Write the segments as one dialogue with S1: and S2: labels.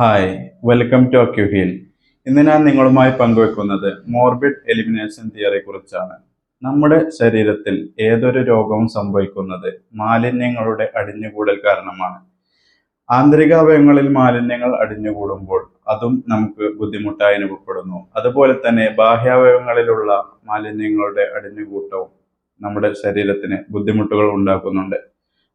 S1: Hi welcome to അക്യുഹീൽ ഇന്ന് ഞാൻ നിങ്ങളുമായി പങ്കുവെക്കുന്നത് മോർബിഡ് എലിമിനേഷൻ തിയറി കുറിച്ചാണ് നമ്മുടെ ശരീരത്തിൽ ഏതൊരു രോഗവും സംഭവിക്കുന്നത് മാലിന്യങ്ങളുടെ അടിഞ്ഞുകൂടൽ കാരണമാണ്. ആന്തരിക അവയവങ്ങളിൽ മാലിന്യങ്ങൾ അടിഞ്ഞുകൂടുമ്പോൾ അതും നമുക്ക് ബുദ്ധിമുട്ടായി അനുഭവപ്പെടുന്നു. അതുപോലെ തന്നെ ബാഹ്യാവയവങ്ങളിലുള്ള മാലിന്യങ്ങളുടെ അടിഞ്ഞുകൂട്ടവും നമ്മുടെ ശരീരത്തിന് ബുദ്ധിമുട്ടുകൾ ഉണ്ടാക്കുന്നുണ്ട്.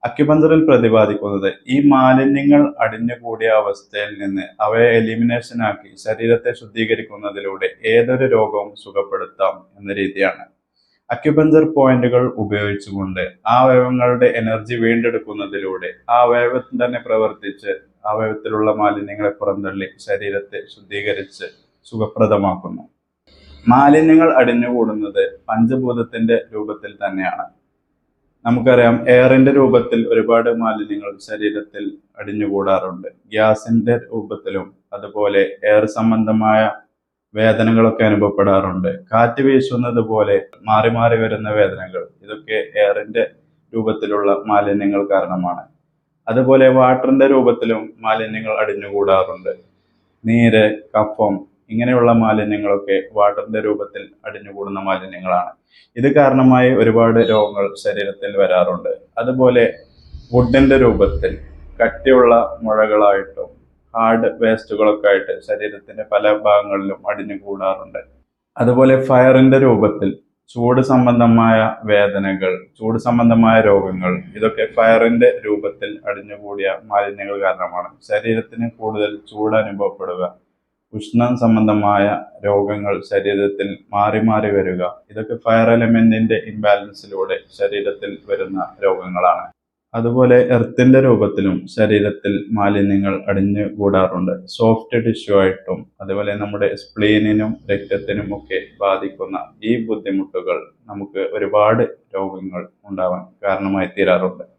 S1: അക്യുപഞ്ചറിൽ പ്രതിപാദിക്കുന്നത് ഈ മാലിന്യങ്ങൾ അടിഞ്ഞുകൂടിയ അവസ്ഥയിൽ നിന്ന് അവയെ എലിമിനേഷൻ ആക്കി ശരീരത്തെ ശുദ്ധീകരിക്കുന്നതിലൂടെ ഏതൊരു രോഗവും സുഖപ്പെടുത്താം എന്ന രീതിയാണ്. അക്യുപഞ്ചർ പോയിന്റുകൾ ഉപയോഗിച്ചുകൊണ്ട് ആ അവയവങ്ങളുടെ എനർജി വീണ്ടെടുക്കുന്നതിലൂടെ ആ അവയവത്തിൽ തന്നെ പ്രവർത്തിച്ച് അവയവത്തിലുള്ള മാലിന്യങ്ങളെ പുറന്തള്ളി ശരീരത്തെ ശുദ്ധീകരിച്ച് സുഖപ്രദമാക്കുന്നു. മാലിന്യങ്ങൾ അടിഞ്ഞുകൂടുന്നത് പഞ്ചഭൂതത്തിന്റെ രൂപത്തിൽ തന്നെയാണ്. നമുക്കറിയാം എയറിന്റെ രൂപത്തിൽ ഒരുപാട് മാലിന്യങ്ങൾ ശരീരത്തിൽ അടിഞ്ഞുകൂടാറുണ്ട്. ഗ്യാസിന്റെ രൂപത്തിലും അതുപോലെ എയർ സംബന്ധമായ വേദനകളൊക്കെ അനുഭവപ്പെടാറുണ്ട്. കാറ്റ് വീശുന്നത് പോലെ മാറി മാറി വരുന്ന വേദനകൾ ഇതൊക്കെ എയറിന്റെ രൂപത്തിലുള്ള മാലിന്യങ്ങൾ കാരണമാണ്. അതുപോലെ വാട്ടറിന്റെ രൂപത്തിലും മാലിന്യങ്ങൾ അടിഞ്ഞുകൂടാറുണ്ട്. നീര് കഫം ഇങ്ങനെയുള്ള മാലിന്യങ്ങളൊക്കെ വാട്ടറിന്റെ രൂപത്തിൽ അടിഞ്ഞുകൂടുന്ന മാലിന്യങ്ങളാണ്. ഇത് കാരണമായി ഒരുപാട് രോഗങ്ങൾ ശരീരത്തിൽ വരാറുണ്ട്. അതുപോലെ വുഡിന്റെ രൂപത്തിൽ കട്ടിയുള്ള മുഴകളായിട്ടും ഹാർഡ് വേസ്റ്റുകളൊക്കെ ആയിട്ട് ശരീരത്തിന്റെ പല ഭാഗങ്ങളിലും അടിഞ്ഞു കൂടാറുണ്ട് അതുപോലെ ഫയറിന്റെ രൂപത്തിൽ ചൂട് സംബന്ധമായ വേദനകൾ ചൂട് സംബന്ധമായ രോഗങ്ങൾ ഇതൊക്കെ ഫയറിന്റെ രൂപത്തിൽ അടിഞ്ഞുകൂടിയ മാലിന്യങ്ങൾ കാരണമാണ്. ശരീരത്തിന് കൂടുതൽ ചൂട് അനുഭവപ്പെടുക ഉഷ്ണം സംബന്ധമായ രോഗങ്ങൾ ശരീരത്തിൽ മാറി മാറി വരിക. ഇതൊക്കെ ഫയർ എലമെന്റിന്റെ ഇംബാലൻസിലൂടെ ശരീരത്തിൽ വരുന്ന രോഗങ്ങളാണ്. അതുപോലെ എർത്തിന്റെ രൂപത്തിലും ശരീരത്തിൽ മാലിന്യങ്ങൾ അടിഞ്ഞു കൂടാറുണ്ട്. സോഫ്റ്റ് ടിഷ്യൂ ആയിട്ടും അതുപോലെ നമ്മുടെ സ്പ്ലീനിനും രക്തത്തിനും ഒക്കെ ബാധിക്കുന്ന ഈ ബുദ്ധിമുട്ടുകൾ നമുക്ക് ഒരുപാട് രോഗങ്ങൾ ഉണ്ടാവാൻ കാരണമായി തീരാറുണ്ട്.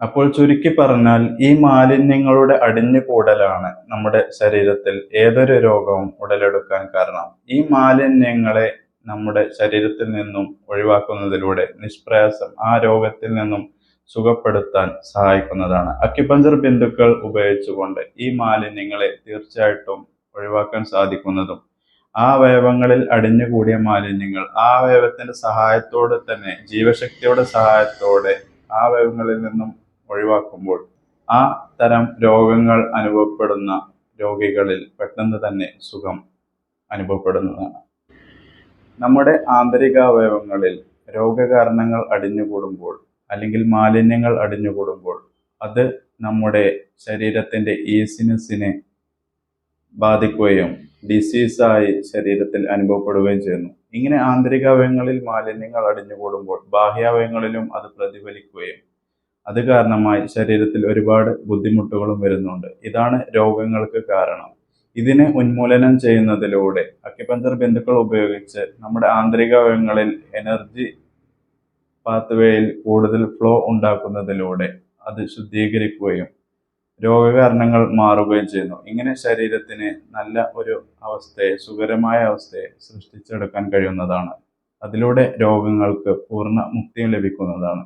S1: അപ്പോൾ ചുരുക്കി പറഞ്ഞാൽ ഈ മാലിന്യങ്ങളുടെ അടിഞ്ഞുകൂടലാണ് നമ്മുടെ ശരീരത്തിൽ ഏതൊരു രോഗവും ഉടലെടുക്കാൻ കാരണം. ഈ മാലിന്യങ്ങളെ നമ്മുടെ ശരീരത്തിൽ നിന്നും ഒഴിവാക്കുന്നതിലൂടെ നിഷ്പ്രയാസം ആ രോഗത്തിൽ നിന്നും സുഖപ്പെടുത്താൻ സഹായിക്കുന്നതാണ്. അക്യുപഞ്ചർ ബിന്ദുക്കൾ ഉപയോഗിച്ചുകൊണ്ട് ഈ മാലിന്യങ്ങളെ തീർച്ചയായിട്ടും ഒഴിവാക്കാൻ സാധിക്കുന്നതും ആ അവയവങ്ങളിൽ അടിഞ്ഞുകൂടിയ മാലിന്യങ്ങൾ ആ അവയവത്തിന്റെ സഹായത്തോടെ തന്നെ ജീവശക്തിയുടെ സഹായത്തോടെ ആ അവയവങ്ങളിൽ നിന്നും ഒഴിവാക്കുമ്പോൾ ആ തരം രോഗങ്ങൾ അനുഭവപ്പെടുന്ന രോഗികളിൽ പെട്ടെന്ന് തന്നെ സുഖം അനുഭവപ്പെടുന്നതാണ്. നമ്മുടെ ആന്തരിക അവയവങ്ങളിൽ രോഗകാരണങ്ങൾ അടിഞ്ഞുകൂടുമ്പോൾ അല്ലെങ്കിൽ മാലിന്യങ്ങൾ അടിഞ്ഞുകൂടുമ്പോൾ അത് നമ്മുടെ ശരീരത്തിന്റെ ഈസിനസിനെ ബാധിക്കുകയും ഡിസീസായി ശരീരത്തിൽ അനുഭവപ്പെടുകയും ചെയ്യുന്നു. ഇങ്ങനെ ആന്തരിക അവയവങ്ങളിൽ മാലിന്യങ്ങൾ അടിഞ്ഞുകൂടുമ്പോൾ ബാഹ്യാവയവങ്ങളിലും അത് പ്രതിഫലിക്കുകയും അത് കാരണമായി ശരീരത്തിൽ ഒരുപാട് ബുദ്ധിമുട്ടുകളും വരുന്നുണ്ട്. ഇതാണ് രോഗങ്ങൾക്ക് കാരണം. ഇതിനെ ഉന്മൂലനം ചെയ്യുന്നതിലൂടെ അക്യുപഞ്ചർ ബിന്ദുക്കൾ ഉപയോഗിച്ച് നമ്മുടെ ആന്തരിക അവയവങ്ങളിൽ എനർജി പാത്വേയിൽ കൂടുതൽ ഫ്ലോ ഉണ്ടാക്കുന്നതിലൂടെ അത് ശുദ്ധീകരിക്കുകയും രോഗകാരണങ്ങൾ മാറുകയും ചെയ്യുന്നു. ഇങ്ങനെ ശരീരത്തിന് നല്ല ഒരു അവസ്ഥയെ സുഖകരമായ അവസ്ഥയെ സൃഷ്ടിച്ചെടുക്കാൻ കഴിയുന്നതാണ്. അതിലൂടെ രോഗങ്ങൾക്ക് പൂർണ മുക്തിയും ലഭിക്കുന്നതാണ്.